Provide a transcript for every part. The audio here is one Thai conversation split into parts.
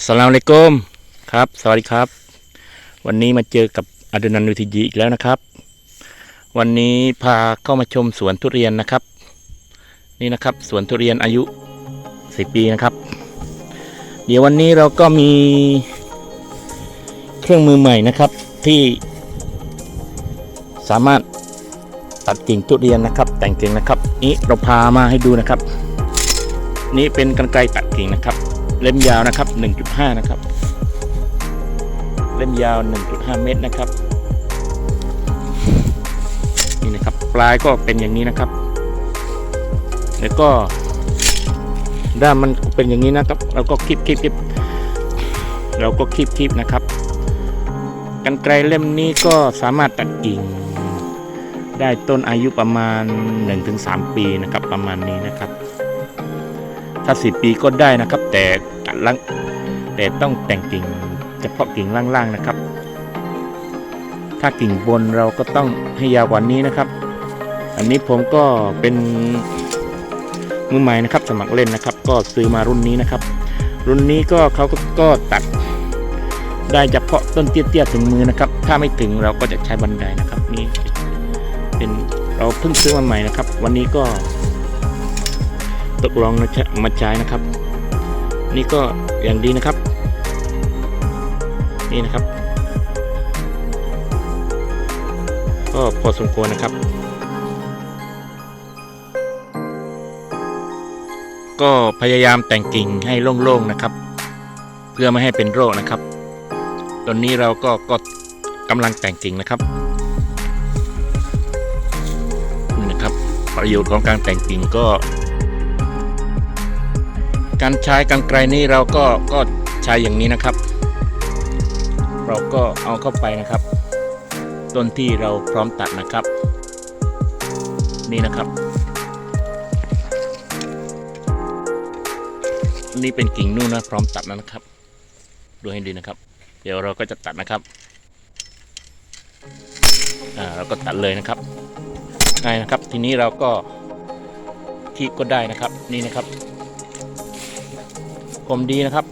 อัสลามุอะลัยกุมครับ สวัสดีครับ วันนี้มาเจอกับอดุนันวิทยีอีกแล้วนะครับ วันนี้พาเข้ามาชมสวนทุเรียนนะครับ นี่นะครับสวนทุเรียนอายุสิปีนะครับ เดี๋ยววันนี้เราก็มีเครื่องมือใหม่นะครับที่สามารถตัดกิ่งทุเรียนนะครับ แต่งกิ่งนะครับ นี้เราพามาให้ดูนะครับ นี่เป็นกรรไกรตัดกิ่งนะครับ เล่มยาวนะครับ 1.5 นะครับ เล่มยาว 1.5 เมตรนะครับ นี่นะครับ ปลายก็เป็นอย่างนี้นะครับ แล้วก็ด้ามมันเป็นอย่างนี้นะครับ เราก็คลิปคลิปคลิปเราก็คลิปคลิปนะครับ กันไกรเล่มนี้ก็สามารถตัดกิ่ง ได้ต้นอายุประมาณ 1-3 ปีนะครับ ประมาณนี้นะครับ ถ้าสิปีก็ได้นะครับ แต่ตัดล่างแต่ต้องแต่งกิ่งเฉพาะกิ่งล่างๆนะครับ ถ้ากิ่งบนเราก็ต้องให้ยาวกว่านี้นะครับ อันนี้ผมก็เป็นมือใหม่นะครับสมัครเล่นนะครับ ก็ซื้อมารุ่นนี้นะครับ รุ่นนี้ก็เขาก็ก็ตัดได้เฉพาะต้นเตี้ยๆถึงมือนะครับ ถ้าไม่ถึงเราก็จะใช้บันไดนะครับ นี่เป็นเราเพิ่งซื้อมาใหม่นะครับ วันนี้ก็ ตกลองมาใช้นะครับ นี่ก็อย่างดีนะครับ นี่นะครับ ก็พอสมควรนะครับ ก็พยายามแต่งกิ่งให้โล่งๆนะครับ เพื่อไม่ให้เป็นโรคนะครับ ตอนนี้เราก็ก็กำลังแต่งกิ่งนะครับนี่นะครับ ประโยชน์ของการแต่งกิ่งก็ การใช้กรรไกรนี้เราก็ก็ใช้อย่างนี้นะครับ เราก็เอาเข้าไปนะครับ ต้นที่เราพร้อมตัดนะครับ นี่นะครับ นี่เป็นกิ่งนู่นนะพร้อมตัดนะครับ ดูให้ดีนะครับ เดี๋ยวเราก็จะตัดนะครับอ่าเราก็ตัดเลยนะครับง่ายนะครับ ทีนี้เราก็คีบก็ได้นะครับ นี่นะครับ คมดีนะครับ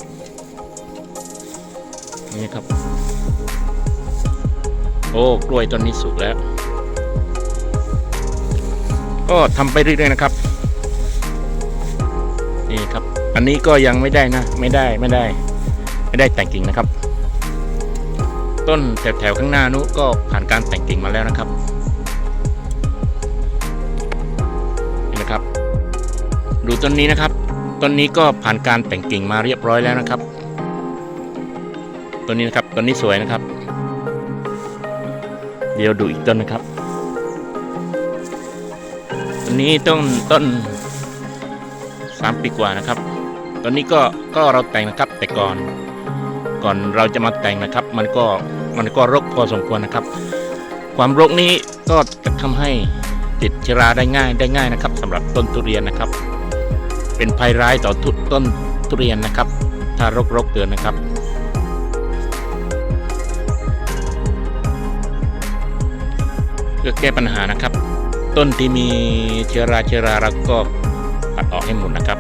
นี่ครับ โอ้กล้วยต้นนี้สุกแล้ว ก็ทำไปเรื่อยๆนะครับ นี่ครับ อันนี้ก็ยังไม่ได้นะ ไม่ได้ไม่ได้ ไม่ได้แต่งกิ่งนะครับ ต้นแถวๆข้างหน้านู้ก็ผ่านการแต่งกิ่งมาแล้วนะครับเห็นไหมครับดูต้นนี้นะครับ ต้นนี้ก็ผ่านการแต่งกิ่งมาเรียบร้อยแล้วนะครับต้นนี้นะครับต้นนี้สวยนะครับ เดี๋ยวดูอีกต้นนะครับต้นนี้ต้นต้นสามปีกว่านะครับต้นนี้ก็ก็เราแต่งนะครับแต่ก่อนก่อนเราจะมาแต่งนะครับ มันก็มันก็รกพอสมควรนะครับ ความรกนี้ก็จะทำให้ติดเชื้อราได้ง่ายได้ง่ายนะครับสำหรับต้นทุเรียนนะครับ เป็นภัยร้ายต่อทุต้นทุเรียนนะครับ ถ้ารกรกเกินนะครับ เพื่อแก้ปัญหานะครับ ต้นที่มีเชื้อราเชื้อราเราก็ปัดออกให้หมดนะครับ